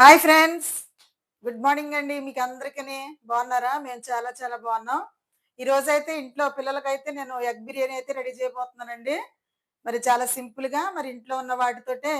Hi friends. Good morning అండి మీకు అందరికీ బాగున్నారా? మేము చాలా చాలా బాగున్నాం. ఈ రోజు అయితే ఇంట్లో పిల్లలకైతే నేను ఎగ్ బిర్యానీ అయితే రెడీ చేయబోతున్నానండి. మరి చాలా సింపుల్గా మరి ఇంట్లో ఉన్న వాటితోటే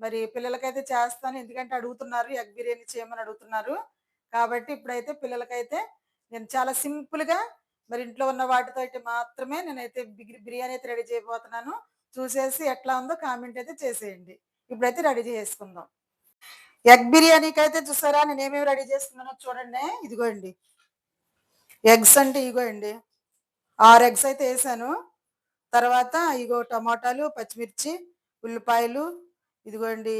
మరి పిల్లలకైతే చేస్తాను. ఎందుకంటే అడుగుతున్నారు ఎగ్ బిర్యానీ చేయమని అడుగుతున్నారు. కాబట్టి ఇప్పుడైతే పిల్లలకైతే నేను చాలా సింపుల్గా మరి ఇంట్లో ఉన్న వాటితో అయితే మాత్రమే నేనైతే బిర్యానీ అయితే రెడీ చేయబోతున్నాను. చూసేసి ఎట్లా ఉందో కామెంట్ అయితే చేసేయండి. ఇప్పుడైతే రెడీ చేసుకుందాం. ఎగ్ బిర్యానీకి అయితే చూసారా? నేను ఏమేమి రెడీ చేస్తున్నానో చూడండి. ఇదిగోండి. ఎగ్స్ అంటే ఇగోండి ఆరు ఎగ్స్ అయితే వేసాను. తర్వాత ఇగో టమాటాలు పచ్చిమిర్చి ఉల్లిపాయలు ఇదిగోండి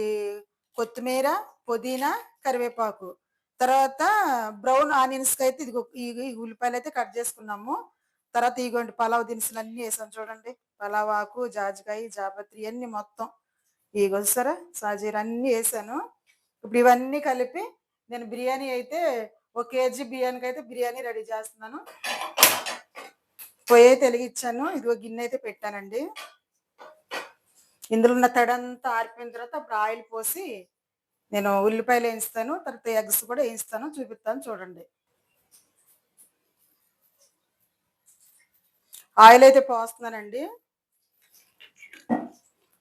కొత్తిమీర పుదీనా కరివేపాకు. తర్వాత బ్రౌన్ ఆనియన్స్కి అయితే ఇదిగో ఈ ఉల్లిపాయలు అయితే కట్ చేసుకున్నాము. తర్వాత ఇగోండి పలావ్ దినుసులు అన్నీ వేసాను చూడండి. పలావ్ ఆకు జాజికాయ జాపత్రి అన్నీ మొత్తం. ఇగో సరే సాజీర అన్నీ వేసాను. ఇప్పుడు ఇవన్నీ కలిపి నేను బిర్యానీ అయితే ఒక కేజీ బిర్యానీకి అయితే బిర్యానీ రెడీ చేస్తున్నాను. పొయ్యి తెలిగిచ్చాను. ఇదిగో గిన్నె అయితే పెట్టానండి. ఇందులో ఉన్న తడంతా ఆరిపోయిన తర్వాత అప్పుడు ఆయిల్ పోసి నేను ఉల్లిపాయలు వేయిస్తాను. తర్వాత ఎగ్స్ కూడా వేయిస్తాను. చూపిస్తాను చూడండి. ఆయిల్ అయితే పోస్తున్నానండి.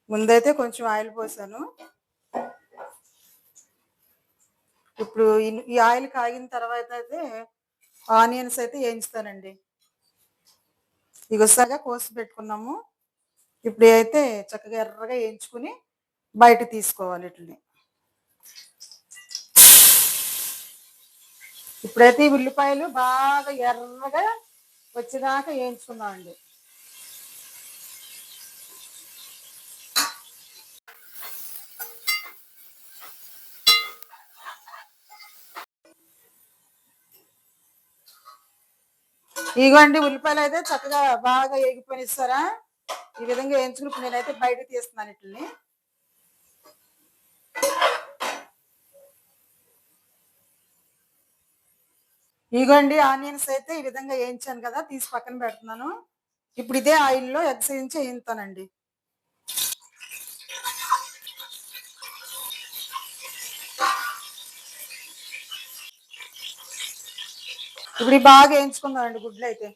ముందైతే కొంచెం ఆయిల్ పోసాను. ఇప్పుడు ఈ- ఆయిల్ కాగిన తర్వాత అయితే ఆనియన్స్ అయితే వేయించుతానండి. ఇగొస్తాగా కోసి పెట్టుకున్నాము. ఇప్పుడు అయితే చక్కగా ఎర్రగా వేయించుకుని బయట తీసుకోవాలి వీటిని. ఇప్పుడైతే ఈ ఉల్లిపాయలు బాగా ఎర్రగా వచ్చేదాకా వేయించుకున్నామండి ఇగోండి ఉల్లిపాయలు అయితే చక్కగా బాగా వేగిపోయిస్తారా ఈ విధంగా వేయించుకుని ఇప్పుడు నేనైతే బయట తీస్తున్నాను ఇట్లని ఇగోండి ఆనియన్స్ అయితే ఈ విధంగా వేయించాను కదా తీసి పక్కన పెడుతున్నాను. ఇప్పుడు ఇదే ఆయిల్లో ఎగ్స్ వేయించి వేయిస్తానండి ఇప్పుడు బాగా వేయించుకుందామండి గుడ్లు అయితే.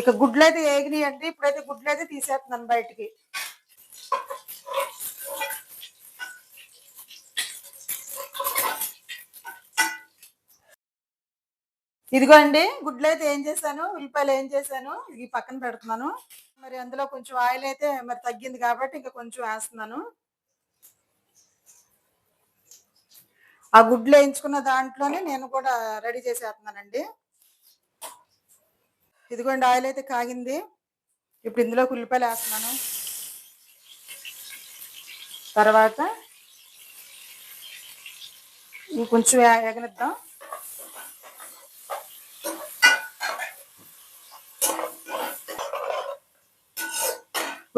ఇక గుడ్లు అయితే వేగినాయండి ఇప్పుడైతే గుడ్లు అయితే తీసేస్తున్నాను బయటికి. ఇదిగోండి గుడ్లు అయితే ఏం చేశాను ఉల్లిపాయలు ఏం చేశాను ఇది పక్కన పెడుతున్నాను. మరి అందులో కొంచెం ఆయిల్ అయితే మరి తగ్గింది కాబట్టి ఇంకా కొంచెం వేస్తున్నాను. ఆ గుడ్లు వేయించుకున్న దాంట్లోనే నేను కూడా రెడీ చేసేస్తున్నానండి. ఇదిగోండి ఆయిల్ అయితే కాగింది. ఇప్పుడు ఇందులో ఉల్లిపాయలు వేస్తున్నాను. తర్వాత ఇవి కొంచెం ఎగనిద్దాం.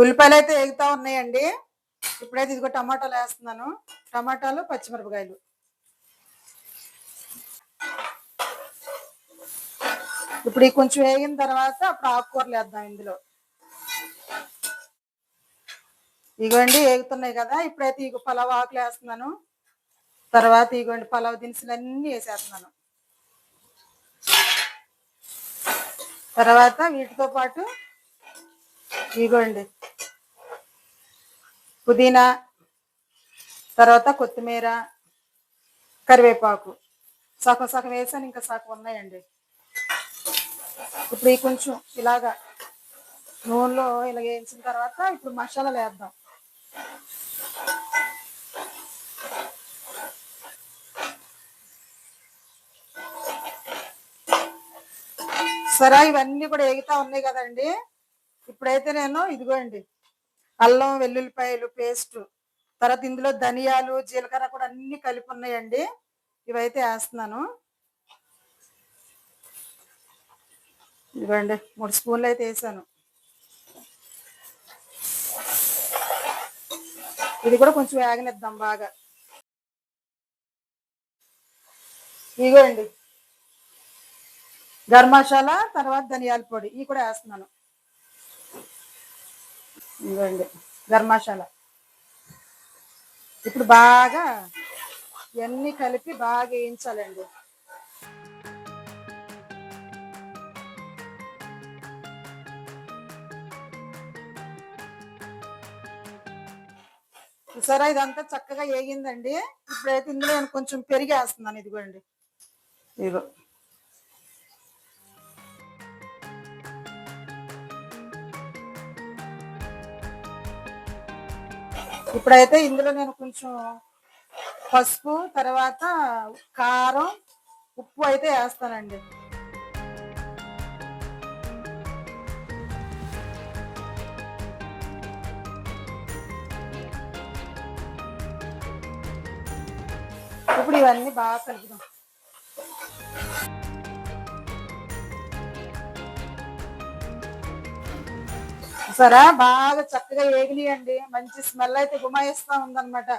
ఉల్లిపాయలు అయితే ఎగుతా ఉన్నాయండి. ఇప్పుడైతే ఇదిగో టమాటాలు వేస్తున్నాను. టమాటాలు పచ్చిమిరపకాయలు. ఇప్పుడు ఈ కొంచెం వేగిన తర్వాత అప్పుడు ఆకుకూరలు వేద్దాం ఇందులో. ఇగోండి వేగుతున్నాయి కదా ఇప్పుడైతే ఇగో పలావ్ ఆకులు వేస్తున్నాను. తర్వాత ఇగోండి పలావ్ దినుసులు అన్నీ వేసేస్తున్నాను. తర్వాత వీటితో పాటు ఇగోండి పుదీనా తర్వాత కొత్తిమీర కరివేపాకు. సగం సగం వేసాను ఇంకా సగం ఉన్నాయండి. ఇప్పుడు ఈ కొంచెం ఇలాగా నూనెలో ఇలా వేయించిన తర్వాత ఇప్పుడు మసాలాలు వేద్దాం. సరే ఇవన్నీ కూడా ఎగుతా ఉన్నాయి కదండి. ఇప్పుడైతే నేను ఇదిగోండి అల్లం వెల్లుల్లిపాయలు పేస్ట్ తర్వాత ఇందులో ధనియాలు జీలకర్ర కూడా అన్ని కలిపి ఉన్నాయండి. ఇవైతే వేస్తున్నాను. ఇదిగోండి మూడు స్పూన్లు అయితే వేసాను. ఇది కూడా కొంచెం వేగనిద్దాం బాగా. ఇగోండి. గరం మసాలా తర్వాత ధనియాల పొడి. ఇవి కూడా వేస్తున్నాను. ఇవ్వండి. గరం మసాలా. ఇప్పుడు బాగా ఇవన్నీ కలిపి బాగా వేయించాలండి. చూసారా? ఇదంతా చక్కగా వేగిందండి ఇప్పుడైతే ఇందులో నేను కొంచెం పెరిగేస్తున్నాను ఇదిగోండి. ఇదిగో. ఇప్పుడైతే ఇందులో నేను కొంచెం పసుపు తర్వాత కారం ఉప్పు అయితే వేస్తానండి. ఇప్పుడు ఇవన్నీ బాగా కలుపుదాం. సరే బాగా చక్కగా ఏగినాయండి మంచి స్మెల్ అయితే గుమాయిస్తా ఉందన్నమాట.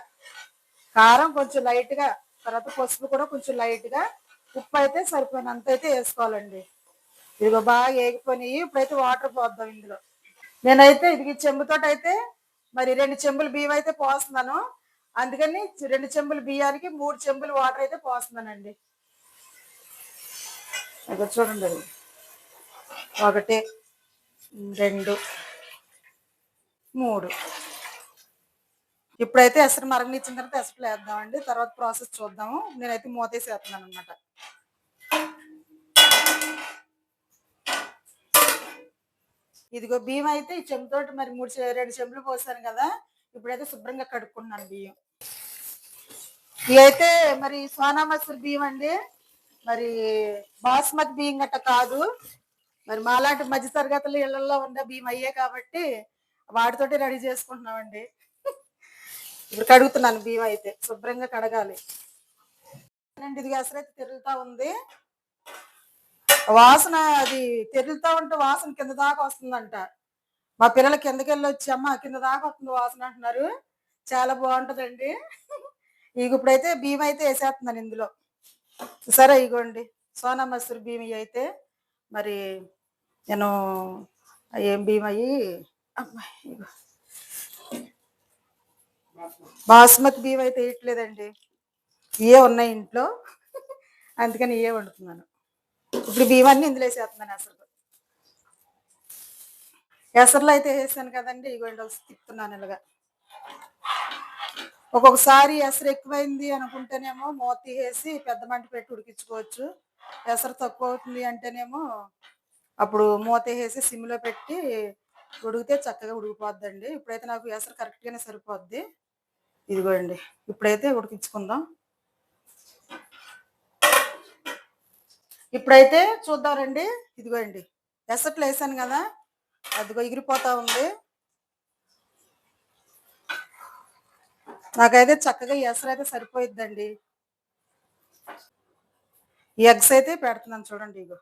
కారం కొంచెం లైట్గా తర్వాత పసుపు కూడా కొంచెం లైట్గా ఉప్పు అయితే సరిపోయినంత అయితే వేసుకోవాలండి. ఇదిగో బాగా ఏగిపోయినాయి. ఇప్పుడైతే వాటర్ పోద్దాం ఇందులో. నేనైతే ఇది చెంబుతోటైతే మరి రెండు చెంబులు బియ్యం అయితే పోస్తున్నాను. అందుకని రెండు చెంబులు బియ్యానికి మూడు చెంబులు వాటర్ అయితే పోస్తున్నానండి. ఇక చూడండి. ఒకటి రెండు మూడు. ఇప్పుడైతే ఎసరు మరగనిచ్చిన తర్వాత ఎసరులు వేద్దామండి. తర్వాత ప్రాసెస్ చూద్దాము. నేనైతే మూతేసేస్తున్నాను అనమాట ఇదిగో బియ్యం అయితే ఈ చెంబుతోటి మరి మూడు చె- రెండు చెంబులు పోసాను కదా. ఇప్పుడైతే శుభ్రంగా కడుక్కున్నాను బియ్యం. ఇవి అయితే మరి సోనా మసూర్ బియ్యం అండి. మరి బాస్మతి బియ్యం గట్ట కాదు. మరి మాలాంటి మధ్య తరగతులు ఇళ్ళలో ఉన్న బియ్యం అయ్యే కాబట్టి వాటితోటి రెడీ చేసుకుంటున్నామండి. ఇప్పుడు కడుగుతున్నాను బియ్యం అయితే శుభ్రంగా కడగాలి. ఇది అసలు అయితే తిరుగుతా ఉంది. వాసన అది తెరులుతా ఉంటే వాసన కింద దాకా వస్తుందంట. మా పిల్లలు కిందకి వెళ్ళి వచ్చి అమ్మ కింద దాకా వస్తుంది వాసన అంటున్నారు. చాలా బాగుంటదండి. ఇక ఇప్పుడైతే బియ్యం అయితే వేసేస్తున్నాను ఇందులో. సరే ఇగోండి. సోనా మసూర్ బియ్యం అయితే మరి నేను ఏం బియ్యం అయ్యి అమ్మాయి ఇగో. బాస్మతి బియ్యం అయితే వేయట్లేదండి. ఇవే ఉన్నాయి ఇంట్లో. అందుకని ఇవే వండుతున్నాను. ఇప్పుడు బియ్యం అన్ని ఇందులో వేసేస్తున్నాను అసలు. ఎసర్లు అయితే వేసాను కదండి. ఇగోండి తిప్పుతున్నాను ఇలాగా. ఒక్కొక్కసారి ఎసరు ఎక్కువైంది అనుకుంటేనేమో మూత తీసేసి పెద్ద మంట పెట్టి ఉడికించుకోవచ్చు. ఎసరు తక్కువ అవుతుంది అంటేనేమో అప్పుడు మూత వేసి సిమ్లో పెట్టి ఉడికితే చక్కగా ఉడికిపోద్దండి. ఇప్పుడైతే నాకు ఎసరు కరెక్ట్గానే సరిపోద్ది. ఇదిగోండి. ఇప్పుడైతే ఉడికించుకుందాం. ఇప్పుడైతే చూద్దాం రండి. ఇదిగోండి. ఎసట్లు వేసాను కదా. అదిగో ఎగిరిపోతా ఉంది. నాకైతే చక్కగా ఈ ఎసరు అయితే సరిపోయిద్దండి. ఈ ఎగ్స్ అయితే పెడుతున్నాను చూడండి ఇగో.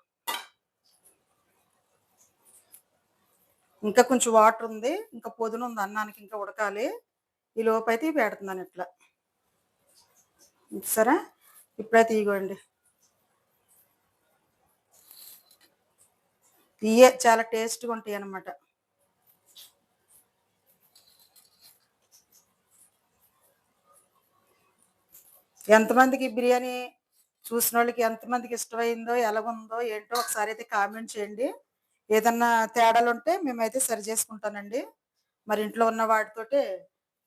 ఇంకా కొంచెం వాటర్ ఉంది ఇంకా పొదున ఉంది అన్నానికి ఇంకా ఉడకాలి. ఈ లోపు అయితే పెడుతున్నాను ఇట్లా. సరే? ఇప్పుడైతే ఇగోండి. ఇయే చాలా టేస్ట్గా ఉంటాయి అన్నమాట. ఎంతమందికి బిర్యానీ చూసిన వాళ్ళకి ఎంతమందికి ఇష్టమైందో ఎలాగుందో ఏంటో ఒకసారి అయితే కామెంట్ చేయండి. ఏదన్నా తేడాలు ఉంటే మేమైతే సరి చేసుకుంటానండి. మరి ఇంట్లో ఉన్న వాటితోటే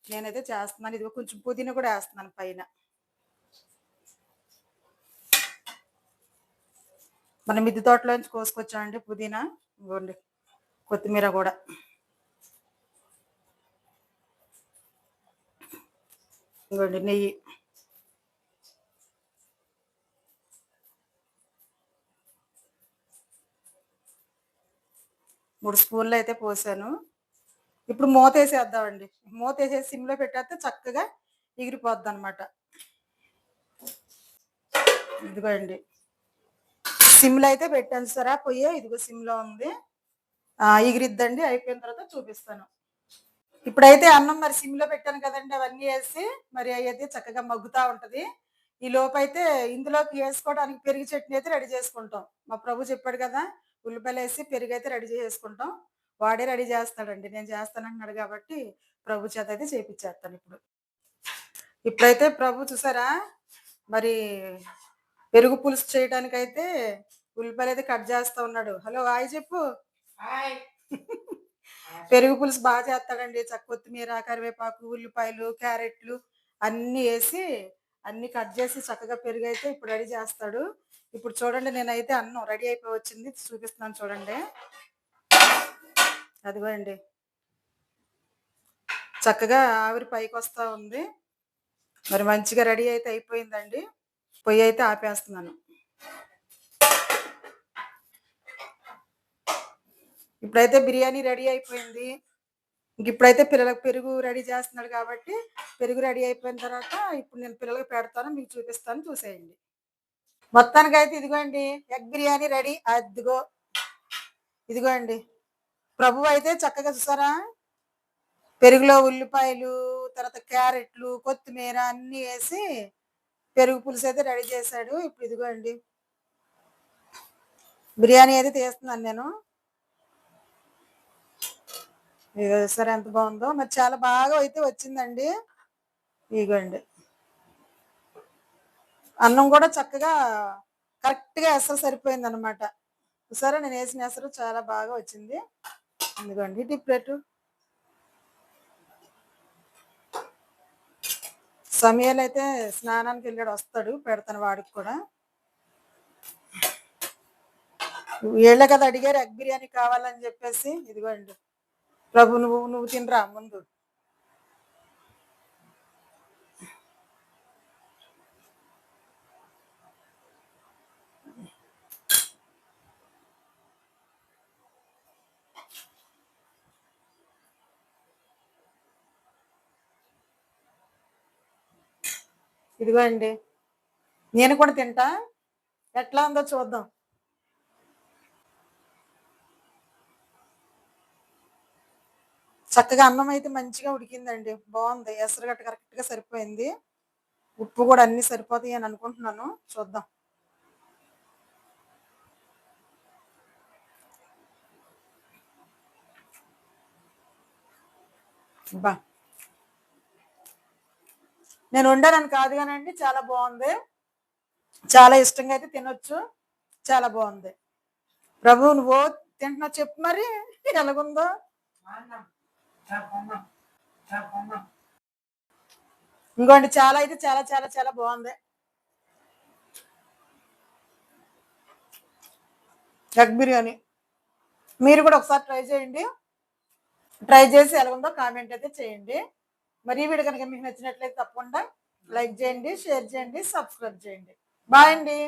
నేనైతే చేస్తున్నాను. ఇది కొంచెం పుదీనా కూడా వేస్తున్నాను పైన. మన మిద్దె తోటలోంచి కోసుకొచ్చామండి పుదీనా. ఇవ్వండి కొత్తిమీర కూడా. ఇవ్వండి నెయ్యి. మూడు స్పూన్లు అయితే పోసాను. ఇప్పుడు మూత వేసేద్దామండి. మూత వేసేసి సిమ్లో పెట్టేస్తే చక్కగా ఎగిరిపోద్ది అనమాట ఇదిగోండి. సిమ్లో అయితే పెట్టాను సరా. పొయ్యి ఇదిగో సిమ్లో ఉంది. ఎగిరిద్దండి. అయిపోయిన తర్వాత చూపిస్తాను. ఇప్పుడైతే అన్నం మరి సిమ్లో పెట్టాను కదండి అవన్నీ వేసి మరి అవి అయితే చక్కగా మగ్గుతా ఉంటుంది. ఈ లోపు అయితే ఇందులోకి వేసుకోవడానికి పెరుగు చట్నీ అయితే రెడీ చేసుకుంటాం. మా ప్రభు చెప్పాడు కదా ఉల్లిపాయలు వేసి పెరుగు అయితే రెడీ చేసుకుంటాం. వాడే రెడీ చేస్తాడండి. నేను చేస్తానంటున్నాడు కాబట్టి ప్రభు చేత అయితే చేపించేస్తాను ఇప్పుడు. ఇప్పుడైతే ప్రభు చూసారా మరి పెరుగు పులుసు చేయడానికి అయితే ఉల్లిపాయలు అయితే కట్ చేస్తా ఉన్నాడు. హలో హాయ్ చెప్పు. పెరుగు పులుసు బాగా చేస్తాడండి. చక్క కొత్తిమీర కరివేపాకు ఉల్లిపాయలు క్యారెట్లు అన్నీ వేసి అన్ని కట్ చేసి చక్కగా పెరుగు అయితే ఇప్పుడు రెడీ చేస్తాడు. ఇప్పుడు చూడండి నేనైతే అన్నం రెడీ అయిపోయి వచ్చింది చూపిస్తున్నాను చూడండి. అదిగో అండి చక్కగా ఆవిరి పైకి వస్తూ ఉంది. మరి మంచిగా రెడీ అయితే అయిపోయిందండి. పొయ్యి అయితే ఆపేస్తున్నాను. ఇప్పుడైతే బిర్యానీ రెడీ అయిపోయింది. ఇంక ఇప్పుడైతే పిల్లలకు పెరుగు రెడీ చేస్తున్నాడు కాబట్టి పెరుగు రెడీ అయిపోయిన తర్వాత ఇప్పుడు నేను పిల్లలకు పెడతాను మీకు చూపిస్తాను చూసేయండి. మొత్తానికి అయితే ఇదిగోండి ఎగ్ బిర్యానీ రెడీ. అదిగో ఇదిగో అండి ప్రభు అయితే చక్కగా చూసారా? పెరుగులో ఉల్లిపాయలు తర్వాత క్యారెట్లు కొత్తిమీర అన్నీ వేసి పెరుగు పులుసు అయితే రెడీ చేశాడు. ఇప్పుడు ఇదిగో అండి బిర్యానీ అయితే తీస్తున్నాను నేను. ఇదిగో సరే ఎంత బాగుందో. మరి చాలా బాగా అయితే వచ్చిందండి. ఇదిగోండి. అన్నం కూడా చక్కగా కరెక్ట్గా ఎసరు సరిపోయింది అనమాట సరే నేను వేసిన ఎసరు చాలా బాగా వచ్చింది. ఇదిగోండి ఇటు ప్లేటు. సమయాలు అయితే స్నానానికి వెళ్ళాడు వస్తాడు పెడతాను వాడికి కూడా. వీళ్ళే కదా అడిగారు ఎగ్ బిర్యానీ కావాలని చెప్పేసి. ఇదిగోండి ప్రభు నువ్వు నువ్వు తినరా ముందు. ఇదిగో అండి నేను కూడా తింటా. ఎట్లా ఉందో చూద్దాం. చక్కగా అన్నం అయితే మంచిగా ఉడికిందండి. బాగుంది. ఎసరుగట్ట గట్ట కరెక్ట్గా సరిపోయింది. ఉప్పు కూడా అన్ని సరిపోతాయి అని అనుకుంటున్నాను. చూద్దాం. బా. నేను వండానని కాదు కానండి చాలా బాగుంది. చాలా ఇష్టంగా అయితే తినొచ్చు. చాలా బాగుంది. ప్రభు నువ్వు తింటున్నావు చెప్పు మరి. ఎలాగుందో? ఇంకోండి చాలా అయితే చాలా చాలా చాలా బాగుంది. ఎగ్ బిర్యానీ. మీరు కూడా ఒకసారి ట్రై చేయండి. ట్రై చేసి ఎలా ఉందో కామెంట్ అయితే చేయండి. మరి ఈ వీడియో కనుక మీకు నచ్చినట్లయితే తప్పకుండా లైక్ చేయండి షేర్ చేయండి సబ్స్క్రైబ్ చేయండి. బాయ్ అండి.